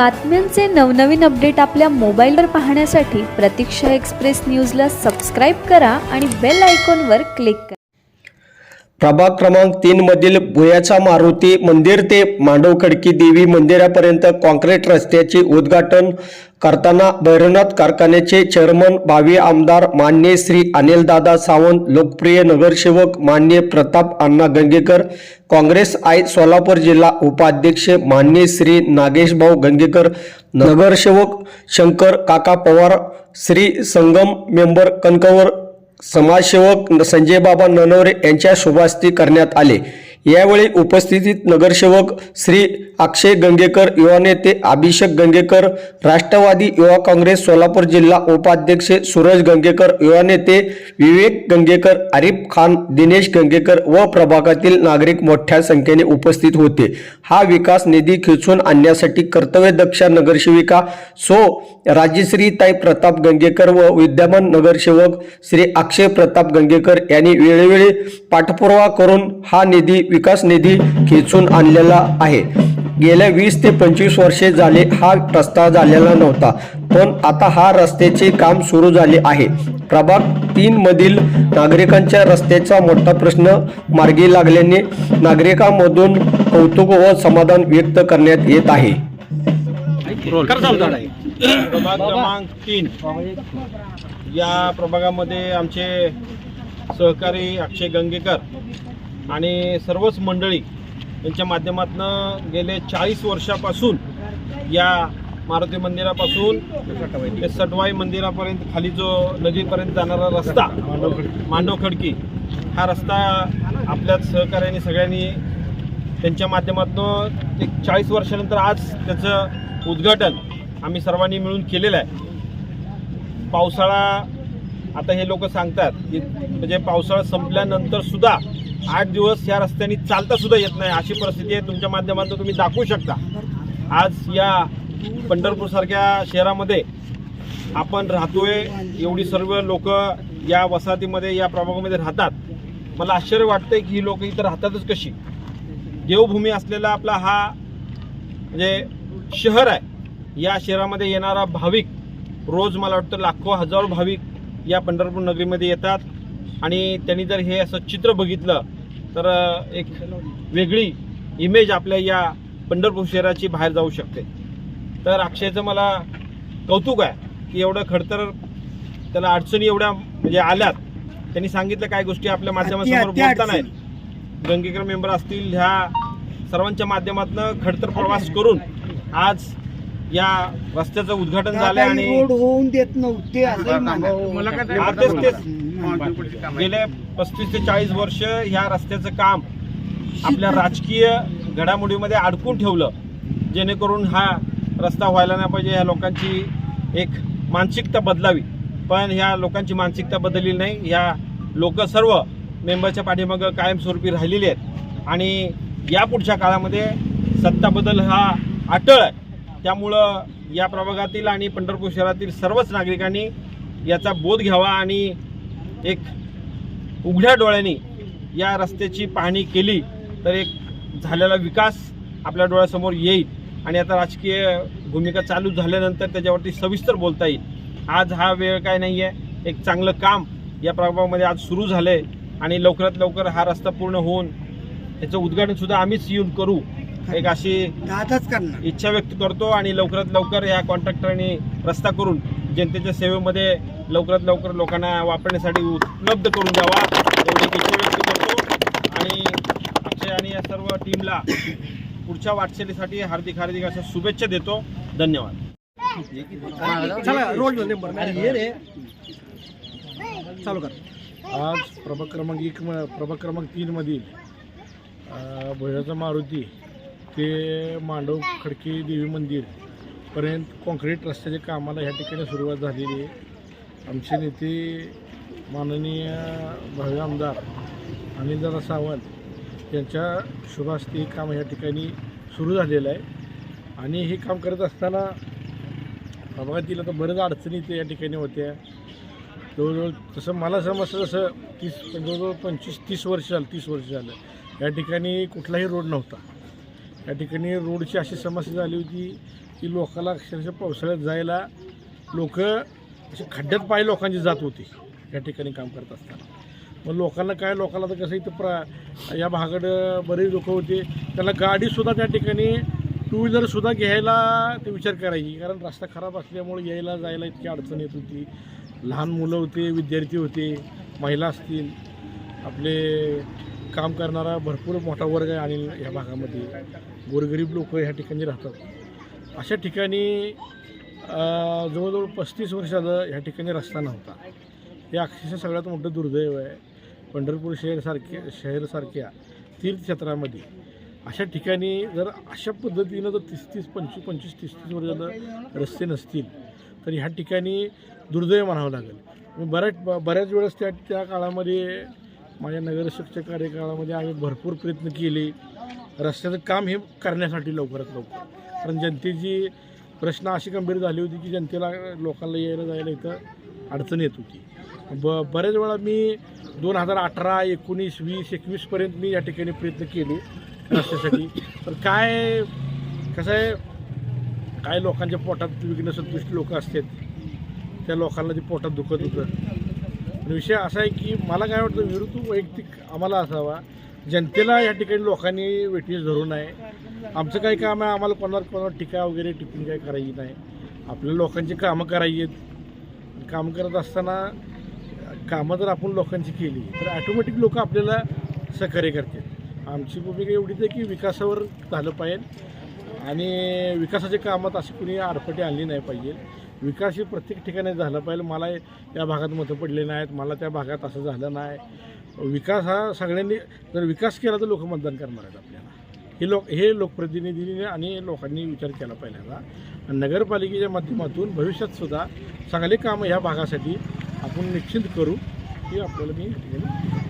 बातम्यांचे नवनवीन अपडेट आपल्या मोबाईलवर पाहण्यासाठी प्रतीक्षा एक्सप्रेस न्यूजला सबस्क्राईब करा आणि बेल आयकॉनवर क्लिक करा. प्रभाग क्रमांक तीन मधील भुयाचा मारुती मंदिर ते मांडव खडकी देवी मंदिरापर्यंत कॉन्क्रीट रस्त्याचे उद्घाटन करताना भैरवनाथ कारखान्याचे चेअरमन भावी आमदार मान्य श्री अनिलदादा सावंत लोकप्रिय नगरसेवक मान्य प्रताप अण्णा गंगेकर काँग्रेस आय सोलापूर जिल्हा उपाध्यक्ष मान्य श्री नागेशभाऊ गंगेकर नगरसेवक शंकर काका पवार श्री संगम मेंबर कणकवर समाजसेवक संजय बाबा ननवरे यांच्या शुभास्ती करण्यात आले. यावेळी उपस्थितीत नगरसेवक श्री अक्षय गंगेकर युवा नेते अभिषेक गंगेकर राष्ट्रवादी युवा काँग्रेस सोलापूर जिल्हा उपाध्यक्ष सूरज गंगेकर युवा नेते विवेक गंगेकर आरिफ खान दिनेश गंगेकर व प्रभागातील नागरिक मोठ्या संख्येने उपस्थित होते. हा विकास निधी खेचून आणण्यासाठी कर्तव्यदक्ष नगरसेविका सो राजश्रीताई प्रताप गंगेकर व विद्यमान नगरसेवक श्री अक्षय प्रताप गंगेकर यांनी वेळोवेळी पाठपुरावा करून हा निधी विकास निधी खेचून आणलेला आहे. गेल्या वीस ते पंचवीस वर्षे झाले हा रस्ता झालेला नव्हता पण आता हा रस्त्याचे काम सुरू झाले आहे. प्रभाग तीन मधील नागरिकांच्या रस्त्याचा मोठा प्रश्न मार्गी लागल्याने नागरिकांमधून कौतुक व समाधान व्यक्त करण्यात येत आहे. प्रभाग क्रमांक तीन या प्रभागामध्ये आमचे सहकारी अक्षय गंगेकर आणि सर्वच मंडळी यांच्या माध्यमातून गेले चाळीस वर्षापासून या मारुती मंदिरापासून ते सटवाई मंदिरापर्यंत खाली जो नदीपर्यंत जाणारा रस्ता मांडव खडकी हा रस्ता आपल्याच सहकार्याने सगळ्यांनी त्यांच्या माध्यमातून एक चाळीस वर्षानंतर आज त्याचं उद्घाटन आम्ही सर्वांनी मिळून केलेलं आहे. पावसाळा आता हे लोक सांगतात की म्हणजे पावसाळा संपल्यानंतर सुद्धा आठ दिवस या रस्त्याने चालता सुद्धा येत नाही. अशी परिस्थिती आहे. तुमच्या माध्यमातून तुम्ही दाखवू शकता. आज या पंढरपूरसारख्या शहरामध्ये आपण राहतोय. एवढी सर्व लोक या वसाहतीमध्ये या प्रभागामध्ये राहतात. मला आश्चर्य वाटतंय की ही लोक इथं राहतातच कशी? देवभूमी असलेला आपला हा म्हणजे शहर आहे. या शहरामध्ये येणारा भाविक रोज मला वाटतं लाखो हजारो भाविक या पंढरपूर नगरीमध्ये येतात. आणि त्यांनी जर हे असं चित्र बघितलं तर एक वेगळी इमेज आपल्या या पंढरपूर शहराची बाहेर जाऊ शकते. तर अक्षयचं मला कौतुक आहे की एवढं खडतर त्याला अडचणी एवढ्या म्हणजे आल्यात. त्यांनी सांगितलं काय गोष्टी आपल्या माध्यमासमोर बोलता नाहीत गंगेकर मेंबर असतील ह्या सर्वांच्या माध्यमातून खडतर प्रवास करून आज या रस्त्याचं उद्घाटन झालं आणि रोड होऊन देत नव्हते असं मला तेच तेच गेले पस्तीस ते चाळीस वर्ष ह्या रस्त्याचं काम आपल्या राजकीय घडामोडीमध्ये अडकून ठेवलं जेणेकरून हा रस्ता व्हायला नाही पाहिजे. ह्या लोकांची एक मानसिकता बदलावी. पण ह्या लोकांची मानसिकता बदलली नाही. ह्या लोक सर्व मेंबरच्या पाठीमागं कायमस्वरूपी राहिलेली आहेत. आणि या पुढच्या काळामध्ये सत्ता बदल हा अटळ आहे. त्यामुळं या प्रभागातील आणि पंढरपूर शहरातील सर्वच नागरिकांनी याचा बोध घ्यावा आणि एक उघड्या डोळ्यांनी या रस्त्याची पाहणी केली तर एक झालेला विकास आपल्या डोळ्यासमोर येईल. आणि आता राजकीय भूमिका चालू झाल्यानंतर त्याच्यावरती सविस्तर बोलता येईल. आज हा वेळ काय नाही आहे एक चांगलं काम या प्रभागामध्ये आज सुरू झालं आहे आणि लवकरात लवकर हा रस्ता पूर्ण होऊन याचं उद्घाटनसुद्धा आम्हीच येऊन करू. एक अशी दादाच करणार. इच्छा व्यक्त करतो आणि लवकरात लवकर या कॉन्ट्रॅक्टरने रस्ता करून जनतेच्या सेवेमध्ये लवकरात लवकर लोकांना वापरण्यासाठी उपलब्ध करून द्यावा एवढी एक इच्छा व्यक्त करतो. आणि अक्षय आणि या सर्व टीमला पुढच्या वाटचालीसाठी हार्दिक हार्दिक अशा शुभेच्छा देतो. धन्यवाद. आज प्रभाग क्रमांक एक म- प्रभाग क्रमांक तीनमधील भोयाचा मारुती ते मांडव खडकी देवी मंदिरपर्यंत काँक्रीट कॉन्क्रीट रस्त्याच्या कामाला ह्या ठिकाणी सुरुवात झालेली आहे. आमचे नेते माननीय भावी आमदार अनिलदादा सावंत यांच्या शुभास्ते हे काम ह्या ठिकाणी सुरू झालेलं आहे. आणि हे काम करत असताना प्रभागातील आता बऱ्याच अडचणी ते या ठिकाणी होत्या. जवळजवळ तसं मला समजतं तसं तीस जवळजवळ पंचवीस तीस वर्ष झालं तीस वर्ष झालं. या ठिकाणी कुठलाही रोड नव्हता. या ठिकाणी रोडची अशी समस्या झाली होती की लोकाला अक्षरशः पावसाळ्यात जायला लोक असे खड्ड्यात पाय लोकांची जात होती या ठिकाणी काम करत असताना. मग लोकांना काय लोकांना तर कसं इथं प्र या भागाकडं बरेच लोक होते. त्यांना गाडीसुद्धा त्या ठिकाणी टू व्हीलरसुद्धा घ्यायला ते विचार करायची. कारण रस्ता खराब असल्यामुळे यायला जायला इतकी अडचण येत होती. लहान मुलं होते विद्यार्थी होते महिला असतील आपले काम करणारा भरपूर मोठा वर्ग आहे आणि ह्या भागामध्ये गोरगरीब लोक ह्या ठिकाणी राहतात. अशा ठिकाणी जवळजवळ पस्तीस वर्ष झालं ह्या ठिकाणी रस्ता नव्हता. हे अक्षरशः सगळ्यात मोठं दुर्दैव आहे. पंढरपूर शहरसारख्या शहरसारख्या तीर्थक्षेत्रामध्ये. अशा ठिकाणी जर अशा पद्धतीनं जर तीस तीस पंचवीस पंचवीस तीस तीस वर्ष झालं रस्ते नसतील तर ह्या ठिकाणी दुर्दैव म्हणावं लागेल. बऱ्याच ब- बऱ्याच वेळेस त्या त्या काळामध्ये माझ्या नगरसेवकच्या कार्यकाळामध्ये आम्ही भरपूर प्रयत्न केले. रस्त्याचं काम हे करण्यासाठी लवकरात लवकर. कारण जनतेची प्रश्न अशी गंभीर झाली होती की जनतेला लोकांना यायला जायला इथं अडचण येत होती. ब बऱ्याच वेळा मी दोन हजार अठरा एकोणीस वीस एकवीसपर्यंत मी या ठिकाणी प्रयत्न केले रस्त्यासाठी. तर काय कसं आहे काय लोकांच्या पोटात विघ्न संतुष्ट लोक असतात त्या लोकांना ते पोटात दुखत होतं. आणि विषय असा आहे की मला काय वाटतं विरुद्ध वैयक्तिक आम्हाला असावा. जनतेला या ठिकाणी लोकांनी वेटीस धरू नये. आमचं काही काम आहे आम्हाला कोणावर कोणावर टीका वगैरे टिपिंग काही करायची नाही. आपल्या लोकांची कामं करायची आहेत. काम करत असताना कामं जर आपण लोकांची केली तर ॲटोमॅटिक लोक आपल्याला सहकार्य करतील. आमची भूमिका एवढीच आहे की विकासावर झालं पाहिजे. आणि विकासाच्या कामात अशी कुणी आडपटी आणली नाही पाहिजे. विकास ही प्रत्येक ठिकाणी झाला पाहिजे. मला या भागात मतं पडले नाहीत. मला त्या भागात असं झालं नाही. विकास हा सगळ्यांनी जर विकास केला तर लोक मतदान करणार आहेत आपल्याला. हे लोक हे लोकप्रतिनिधींनी आणि लोकांनी विचार केला पहिल्यांदा आणि नगरपालिकेच्या माध्यमातून भविष्यात सुद्धा चांगले कामं ह्या भागासाठी आपण निश्चित करू. हे आपल्याला मी ठिकाणी